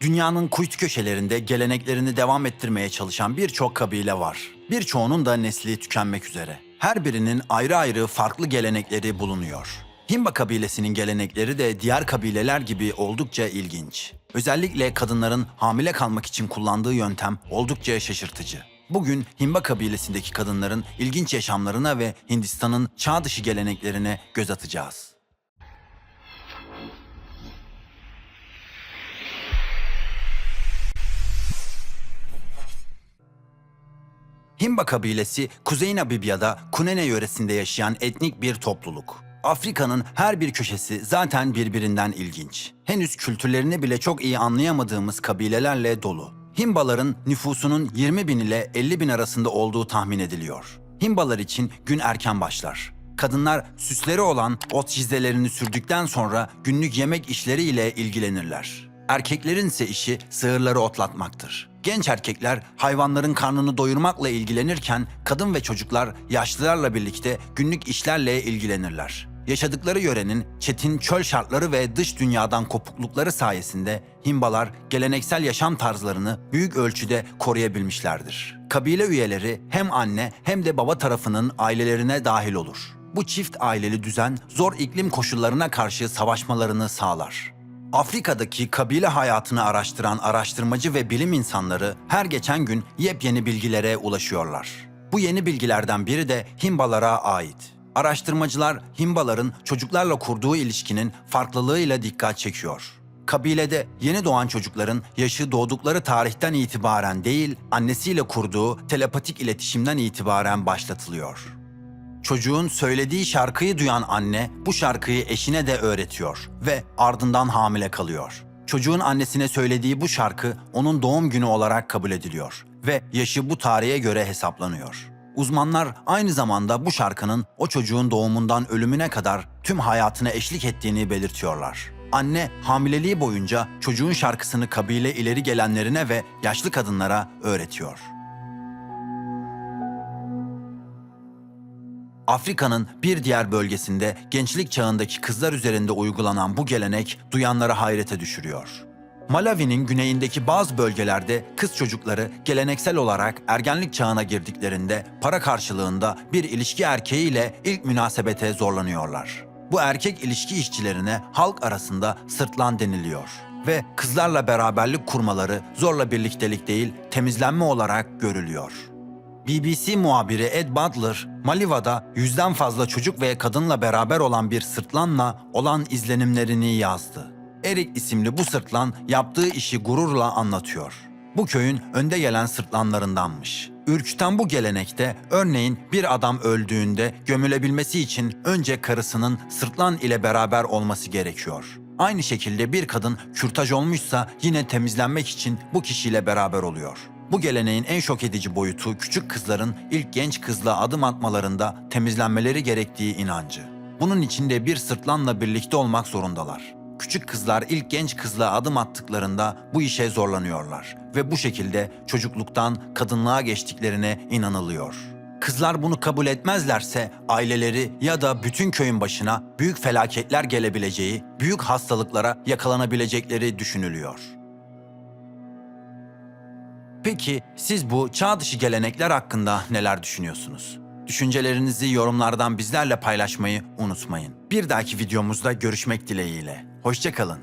Dünyanın kuytu köşelerinde geleneklerini devam ettirmeye çalışan birçok kabile var. Birçoğunun da nesli tükenmek üzere. Her birinin ayrı ayrı farklı gelenekleri bulunuyor. Himba kabilesinin gelenekleri de diğer kabileler gibi oldukça ilginç. Özellikle kadınların hamile kalmak için kullandığı yöntem oldukça şaşırtıcı. Bugün Himba kabilesindeki kadınların ilginç yaşamlarına ve Hindistan'ın çağ dışı geleneklerine göz atacağız. Himba kabilesi Kuzey Namibya'da Kunene yöresinde yaşayan etnik bir topluluk. Afrika'nın her bir köşesi zaten birbirinden ilginç. Henüz kültürlerini bile çok iyi anlayamadığımız kabilelerle dolu. Himbaların nüfusunun 20 bin ile 50 bin arasında olduğu tahmin ediliyor. Himbalar için gün erken başlar. Kadınlar süsleri olan ot çizelerini sürdükten sonra günlük yemek işleriyle ilgilenirler. Erkeklerin ise işi sığırları otlatmaktır. Genç erkekler hayvanların karnını doyurmakla ilgilenirken kadın ve çocuklar yaşlılarla birlikte günlük işlerle ilgilenirler. Yaşadıkları yörenin çetin çöl şartları ve dış dünyadan kopuklukları sayesinde Himbalar geleneksel yaşam tarzlarını büyük ölçüde koruyabilmişlerdir. Kabile üyeleri hem anne hem de baba tarafının ailelerine dahil olur. Bu çift aileli düzen zor iklim koşullarına karşı savaşmalarını sağlar. Afrika'daki kabile hayatını araştıran araştırmacı ve bilim insanları her geçen gün yepyeni bilgilere ulaşıyorlar. Bu yeni bilgilerden biri de Himbalara ait. Araştırmacılar Himbaların çocuklarla kurduğu ilişkinin farklılığıyla dikkat çekiyor. Kabilede yeni doğan çocukların yaşı doğdukları tarihten itibaren değil, annesiyle kurduğu telepatik iletişimden itibaren başlatılıyor. Çocuğun söylediği şarkıyı duyan anne bu şarkıyı eşine de öğretiyor ve ardından hamile kalıyor. Çocuğun annesine söylediği bu şarkı onun doğum günü olarak kabul ediliyor ve yaşı bu tarihe göre hesaplanıyor. Uzmanlar aynı zamanda bu şarkının o çocuğun doğumundan ölümüne kadar tüm hayatına eşlik ettiğini belirtiyorlar. Anne hamileliği boyunca çocuğun şarkısını kabile ileri gelenlerine ve yaşlı kadınlara öğretiyor. Afrika'nın bir diğer bölgesinde gençlik çağındaki kızlar üzerinde uygulanan bu gelenek duyanları hayrete düşürüyor. Malawi'nin güneyindeki bazı bölgelerde kız çocukları geleneksel olarak ergenlik çağına girdiklerinde para karşılığında bir ilişki erkeğiyle ilk münasebete zorlanıyorlar. Bu erkek ilişki işçilerine halk arasında sırtlan deniliyor ve kızlarla beraberlik kurmaları zorla birliktelik değil temizlenme olarak görülüyor. BBC muhabiri Ed Butler, Maliva'da yüzden fazla çocuk ve kadınla beraber olan bir sırtlanla olan izlenimlerini yazdı. Eric isimli bu sırtlan yaptığı işi gururla anlatıyor. Bu köyün önde gelen sırtlanlarındanmış. Ürküten bu gelenekte örneğin bir adam öldüğünde gömülebilmesi için önce karısının sırtlan ile beraber olması gerekiyor. Aynı şekilde bir kadın kürtaj olmuşsa yine temizlenmek için bu kişiyle beraber oluyor. Bu geleneğin en şok edici boyutu küçük kızların ilk genç kızla adım atmalarında temizlenmeleri gerektiği inancı. Bunun içinde bir sırtlanla birlikte olmak zorundalar. Küçük kızlar ilk genç kızla adım attıklarında bu işe zorlanıyorlar ve bu şekilde çocukluktan kadınlığa geçtiklerine inanılıyor. Kızlar bunu kabul etmezlerse aileleri ya da bütün köyün başına büyük felaketler gelebileceği, büyük hastalıklara yakalanabilecekleri düşünülüyor. Peki siz bu çağ dışı gelenekler hakkında neler düşünüyorsunuz? Düşüncelerinizi yorumlardan bizlerle paylaşmayı unutmayın. Bir dahaki videomuzda görüşmek dileğiyle. Hoşçakalın.